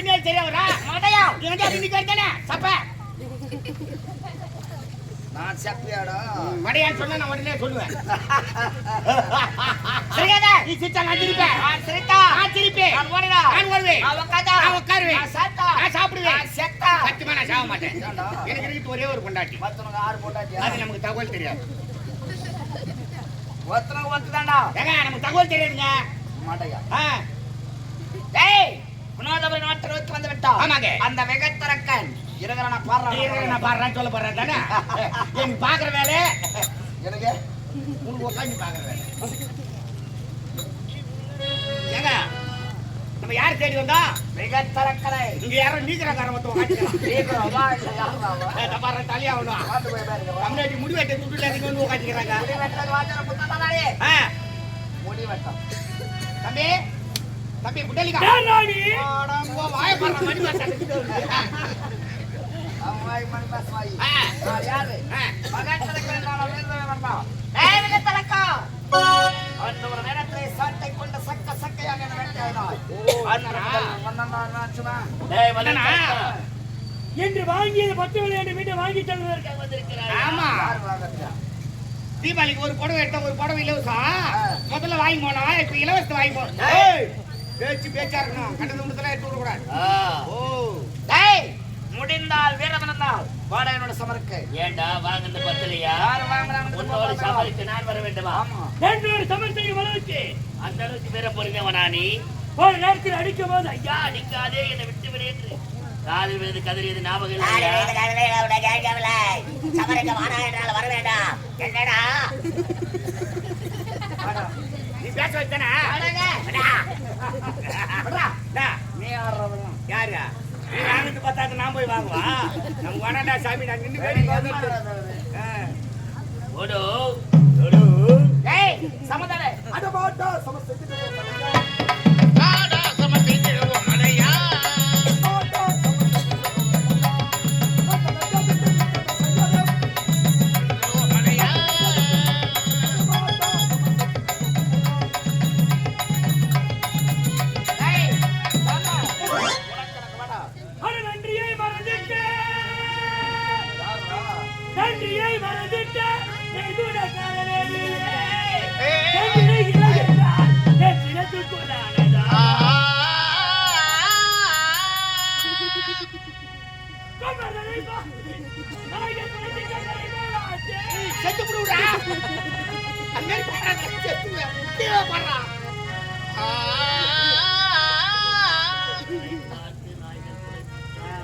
பின்னாடி சரியா வரா வந்து அப்படி நிக்க சப்ப. நான் செப்பியாடா. மடையான்னு சொன்னா நான் உடனே சொல்லுவேன். சிரிக்காத நீ சிரிச்சா நான் சிரிப்பேன். நான் சிரித்தா? நான் சிரிப்பேன். நான் ஓடிடா நான் வருவேன் நான் உட்காந்தா நான் உட்காருவேன். நான் சாப்பிட்டா? நான் சாப்பிடுவேன். நான் செத்தா? சத்தியமா நான் சாக மாட்டேன்? எனக்கு இருக்கு ஒரே ஒரு கொண்டாட்டி ஒருத்தனுக்கு ஆறு போட்டாச்சியா அது நமக்கு தகவல் தெரியாது. ஒருத்தனுக்கு ஒருத்ததாண்டா ஏங்க நமக்கு தகவல் தெரியாதுங்க. மாட்டையா ஆ, டேய்! குணாதபுரி நாட்டு நோக்கி வந்து விட்டா ஆமாங்க. அந்த வெகத்தரக்கன் இருக்கிற நான் இருக்கிற பாடுறேன் நான் பாடுறேன்னு சொல்ல போறேன் தானே? எனக்கு பாக்குற வேலை? எனக்கு? உனக்கு உட்காந்து பாக்குற வேலை. ஏங்க நம்ம யார் தேடி வந்தா? வெகத்தரக்கனை. இங்க யாரும் நீக்கிறக்காரன் வந்து உட்காந்துக்கலாம் சீக்கிரம் வா இல்ல யாரா வா பாடுற தலையா வா. தமிழ்நாட்டு துட்டுல வந்து உட்காந்துக்கிறாங்க தம்பி தம்பி புட்டலிக்கா வாய பாடுற மணி. என்று வாங்கியது பத்து விளையாட்டு வீட்டை வாங்கி தருவதற்காக வந்திருக்கிறார் ஆமா? தீபாவளிக்கு ஒரு புடவை எடுத்தா ஒரு புடவை இலவசம். முதல்ல வாங்கி போனோம் இப்ப இலவசத்தை வாங்கி போனோம். பேச்சு பேச்சா இருக்கணும். கண்டது முடிச்சலாம் எடுத்து விட கூடாது ஆ, ஓ. டேய், முடிந்தால் வீரமனந்தால் வாடகையோட சமருக்கு. ஏண்டா வாங்கின பத்தலையா? யார் வாங்குறாங்கன்னு உன்னோட. சமாளிக்க நான் வர வேண்டுமா? ஆமா. என்னோட சமர்த்தையை வளர்ச்சி. அந்த அளவுக்கு வீர பொறுமையவனா நீ ஒரு நேரத்தில் அடிக்கும் போது ஐயா அடிக்காதே என்னை விட்டு விடையேற்று காலில் விழுந்து கதறியது ஞாபகம் இல்லையா? வாடா. நீ பேச ஆடுறவன் யாரு? நீ வாங்கிட்டு பார்த்தா நான் போய் வாங்குவா? நம்ம வேணாண்டா சாமி நான் நின்று பார்த்துட்டு. ஓடு ஏய் சமதானே ஏய் கொமரனை வா. நாயகன் குலத்தின் செத்து கீழே பாடுறா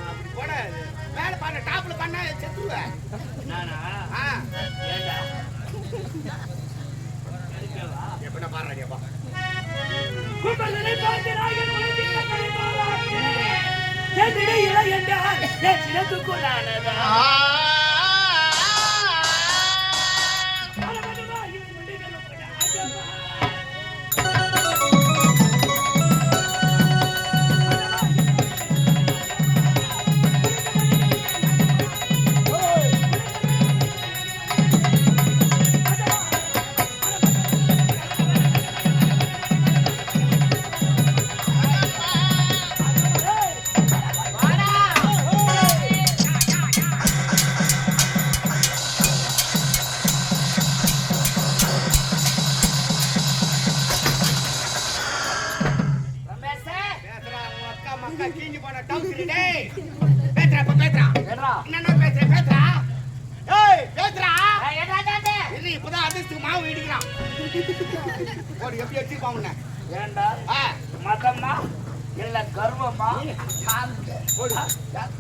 அப்படி போட மேல பாடுற டாப்ல பண்ணா செத்துருவேன் நானா? இழந்தால் அக்கா கீஞ்சி போன டவுசரி டேய் இப்ப என்னடா? ஏய் ஏய், என்னடா தாத்தே? இல்லை இப்பதான் அதிர்ஷ்டத்துக்கு மாவு இடிக்கிறான். ஒரு எப்படி வச்சிருப்பான் உன்னை? ஏன்டா? ஆ. மதமா இல்ல கர்வமா? யா-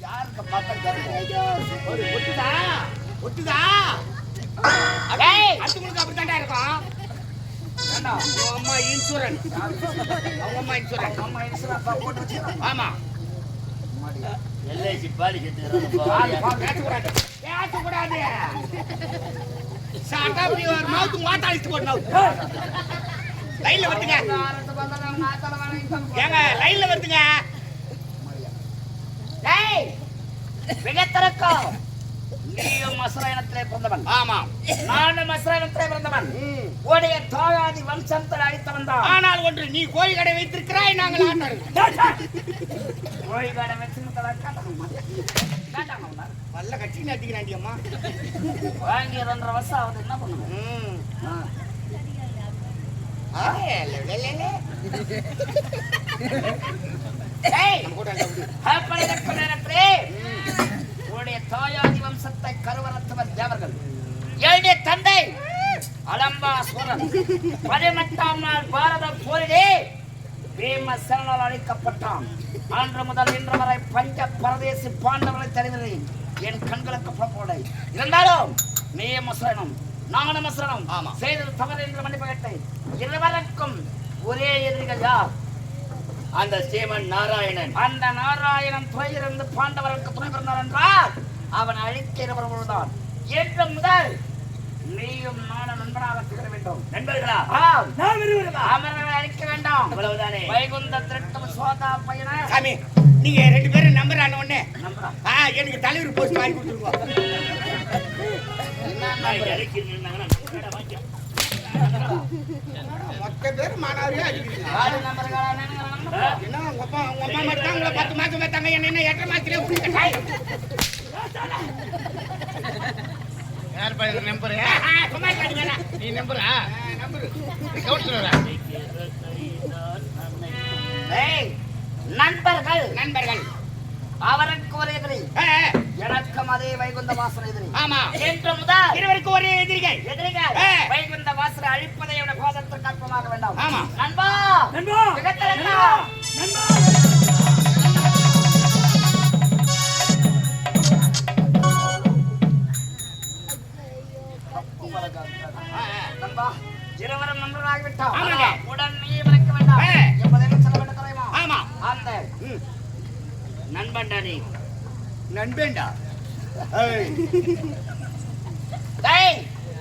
யாருக்கு மதம் கர்வம் ஒரு ஒட்டுதா? ஒட்டுதா? டேய்! அடுத்தவங்களுக்கு அப்படித்தான்டா இருக்கும். ஏண்டா? அம்மா இன்சூரன்ஸ் அவங்க அம்மா இன்சூரன்ஸ் அம்மா இன்சூரன்ஸ் போட்டு ஆமா எல்ஐசி சாட்டா அப்படி ஒரு மவுத்து மாத்தாளிச்சு போட்டு லைன்ல வருதுங்க ஆரத்து ஏங்க லைன்ல வருதுங்க டேய், நீயும் மசுராயணத்திலே பிறந்தவன். ஆமாம் நானும் மசுராயணத்திலே பிறந்தவன். உடைய தாயாதி வம்சத்தில் அழித்தவன் தான் ஆனால் ஒன்று நீ கோழி கடை வைத்திருக்கிறாய் நாங்கள் ஆட்டார்கள் கோழிக்கார வச்சு கேட்டாங்க நல்ல கட்சி நட்டிக்கிறாண்டி அம்மா. வாங்கி ரெண்டரை வருஷம் ஆகுது என்ன பண்ணுங்க ம். ஆ. ஆ, லே, லே, லே, லே. ஏய், நம்ம கூட உன்னுடைய தாயாதி வம்சத்தை கருவரத்தவர் தேவர்கள். என்னுடைய தந்தை அலம்பாசுரன். பதினெட்டாம் நாள் பாரத போரிலே பீமசேனால் அழிக்கப்பட்டான். அன்று முதல் இன்று வரை பஞ்ச பரதேசி பாண்டவர்களை தருவதை என் கண்களுக்கு புறப்போடை. இருந்தாலும் நீ மசுரனும் நானும் மசுரனும் ஆமா. செய்தது தவறு என்று மன்னிப்பு கேட்டேன். இருவருக்கும் ஒரே எதிரிகள் யார்? அந்த ஸ்ரீமன் நாராயணன். அந்த நாராயணன் துறையிலிருந்து பாண்டவர்களுக்கு துணை பிறந்தார் என்றால் அவன் அழிக்க இருப்பவர்கள்தான் என்று முதல் நீயும் நானும் நண்பனாக திகழ வேண்டும். நண்பர்களா. நாம் இருவருமா? அமரனை அழிக்க வேண்டாம். அவ்வளவுதானே வைகுந்த திருட்டம் சோதா பையனை சாமி நீங்க ரெண்டு பேரும் நம்பர் ஆன உடனே. நம்புறான் ஆ, எனக்கு தலைவர் போஸ்ட் வாங்கி கொடுத்துருவோம் நான் இறக்கி பேர் மாணவரே அடிக்கிறீங்க. யாரு நம்புறீங்களா? நீங்க நம்புறீங்களா? என்ன உங்க அப்பா உங்க அம்மா மட்டும் தான் உங்களை பத்து மாசம் பார்த்தாங்க. என்ன எட்டரை மாசத்திலே குடிக்கிட்டாய் யார் பையன் நம்பரு? சும்மா காட்டுங்க நீ நம்புறா நம்பரு. கவுன்சிலரா ஏய், நண்பர்கள். நண்பர்கள். அவருக்கு ஒரு எதிரி. எனக்கும் அதே வைகுந்த வாசன எதிரி. ஆமா. என்று முதல் இருவருக்கும் ஒரே எதிரிகள். எதிரிகள். வைகுந்த வாசலை அழிப்பதை அற்பமாக வேண்டாம். ஆமா. நண்பா! நண்பா. நண்பா. நண்பா! இருவரும் நண்பர்களாகிவிட்டோம் ஆமாங்க. உடன் நீ விளக்க வேண்டாம். ஏ. என்பதை சொல்ல வேண்டும் தெரியுமா? ஆமா. அந்த ம், நண்பன்டா நீ. நண்பேண்டா?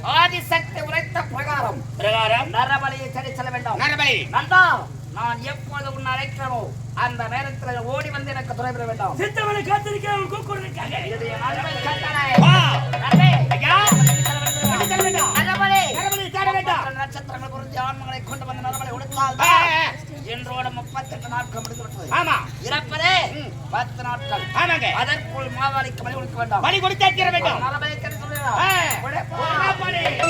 ஆதிசக்தி உரைத்த பிரகாரம். பிரகாரம். நரபலியை தேடி செல்ல வேண்டாம். நரபலி. நண்பா நான் எப்போது உன்னை அழைக்கிறனோ அந்த நேரத்தில் ஓடி வந்து எனக்கு துணை பெற வேண்டாம். சித்தவனை காத்திருக்கிறவன் கூப்பிடுறதுக்காக இது என் கட்டளை. ஐயா. நரபலி. நரபலி. தேட வேண்டாம். நட்சத்திரங்கள் பொருந்திய ஆண்மகளை கொண்டு வந்து நரபலி உடுத்தால். இன்றோட முப்பத்தெட்டு நாட்கள் முடிந்து விட்டது ஆமா. இறப்பதே. பத்து நாட்கள். ஆமாங்க. அதற்குள் மாவாளிக்கு பலி கொடுக்க வேண்டாம். பலி கொடுத்தே தீர வேண்டும். நரபலி தெரிந்து சொல்லுகிறார். ஆ. உடனே போ.